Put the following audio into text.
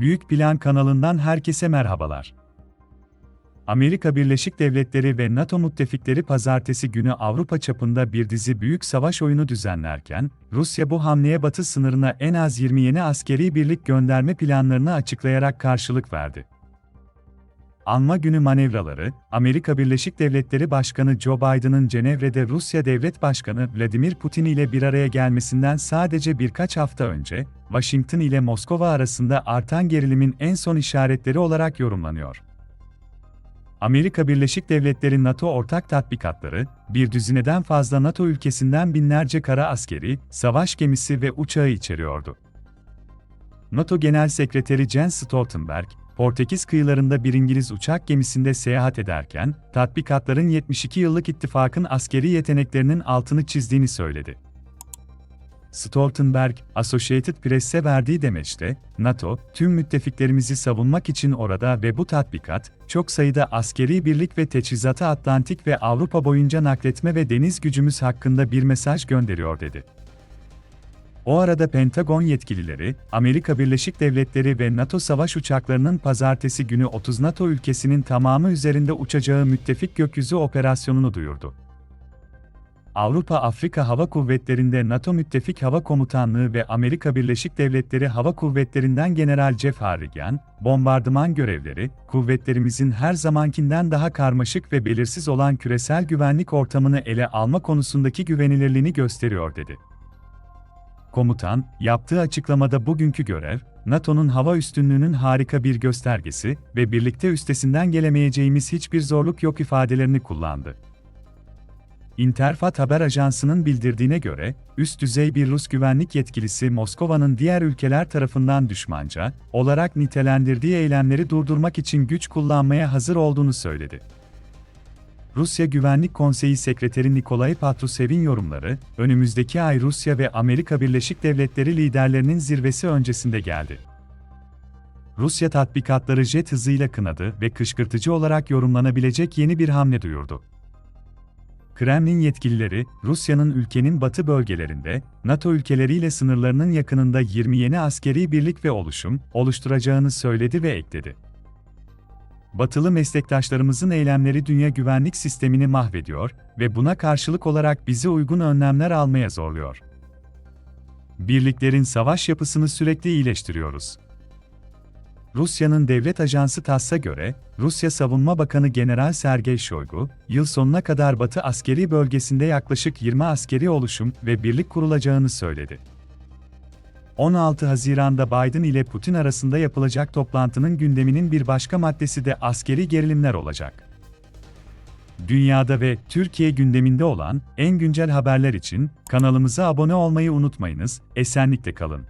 Büyük Plan kanalından herkese merhabalar. Amerika Birleşik Devletleri ve NATO müttefikleri pazartesi günü Avrupa çapında bir dizi büyük savaş oyunu düzenlerken, Rusya bu hamleye batı sınırına en az 20 yeni askeri birlik gönderme planlarını açıklayarak karşılık verdi. Anma günü manevraları, Amerika Birleşik Devletleri Başkanı Joe Biden'ın Cenevre'de Rusya Devlet Başkanı Vladimir Putin ile bir araya gelmesinden sadece birkaç hafta önce, Washington ile Moskova arasında artan gerilimin en son işaretleri olarak yorumlanıyor. Amerika Birleşik Devletleri NATO ortak tatbikatları, bir düzineden fazla NATO ülkesinden binlerce kara askeri, savaş gemisi ve uçağı içeriyordu. NATO Genel Sekreteri Jens Stoltenberg, Portekiz kıyılarında bir İngiliz uçak gemisinde seyahat ederken, tatbikatların 72 yıllık ittifakın askeri yeteneklerinin altını çizdiğini söyledi. Stoltenberg, Associated Press'e verdiği demeçte, NATO, tüm müttefiklerimizi savunmak için orada ve bu tatbikat, çok sayıda askeri birlik ve teçhizatı Atlantik ve Avrupa boyunca nakletme ve deniz gücümüz hakkında bir mesaj gönderiyor dedi. O arada Pentagon yetkilileri, Amerika Birleşik Devletleri ve NATO savaş uçaklarının pazartesi günü 30 NATO ülkesinin tamamı üzerinde uçacağı müttefik gökyüzü operasyonunu duyurdu. Avrupa-Afrika Hava Kuvvetleri'nde NATO Müttefik Hava Komutanlığı ve Amerika Birleşik Devletleri Hava Kuvvetleri'nden General Jeff Harrigan, bombardıman görevleri, kuvvetlerimizin her zamankinden daha karmaşık ve belirsiz olan küresel güvenlik ortamını ele alma konusundaki güvenilirliğini gösteriyor dedi. Komutan, yaptığı açıklamada bugünkü görev, NATO'nun hava üstünlüğünün harika bir göstergesi ve birlikte üstesinden gelemeyeceğimiz hiçbir zorluk yok ifadelerini kullandı. Interfat haber ajansının bildirdiğine göre, üst düzey bir Rus güvenlik yetkilisi Moskova'nın diğer ülkeler tarafından düşmanca olarak nitelendirdiği eylemleri durdurmak için güç kullanmaya hazır olduğunu söyledi. Rusya Güvenlik Konseyi Sekreteri Nikolay Patrusev'in yorumları, önümüzdeki ay Rusya ve Amerika Birleşik Devletleri liderlerinin zirvesi öncesinde geldi. Rusya tatbikatları jet hızıyla kınadı ve kışkırtıcı olarak yorumlanabilecek yeni bir hamle duyurdu. Kremlin yetkilileri, Rusya'nın ülkenin batı bölgelerinde, NATO ülkeleriyle sınırlarının yakınında 20 yeni askeri birlik ve oluşum oluşturacağını söyledi ve ekledi. Batılı meslektaşlarımızın eylemleri dünya güvenlik sistemini mahvediyor ve buna karşılık olarak bizi uygun önlemler almaya zorluyor. Birliklerin savaş yapısını sürekli iyileştiriyoruz. Rusya'nın devlet ajansı TASS'a göre, Rusya Savunma Bakanı General Sergey Shoigu, yıl sonuna kadar Batı askeri bölgesinde yaklaşık 20 askeri oluşum ve birlik kurulacağını söyledi. 16 Haziran'da Biden ile Putin arasında yapılacak toplantının gündeminin bir başka maddesi de askeri gerilimler olacak. Dünyada ve Türkiye gündeminde olan en güncel haberler için kanalımıza abone olmayı unutmayınız, esenlikle kalın.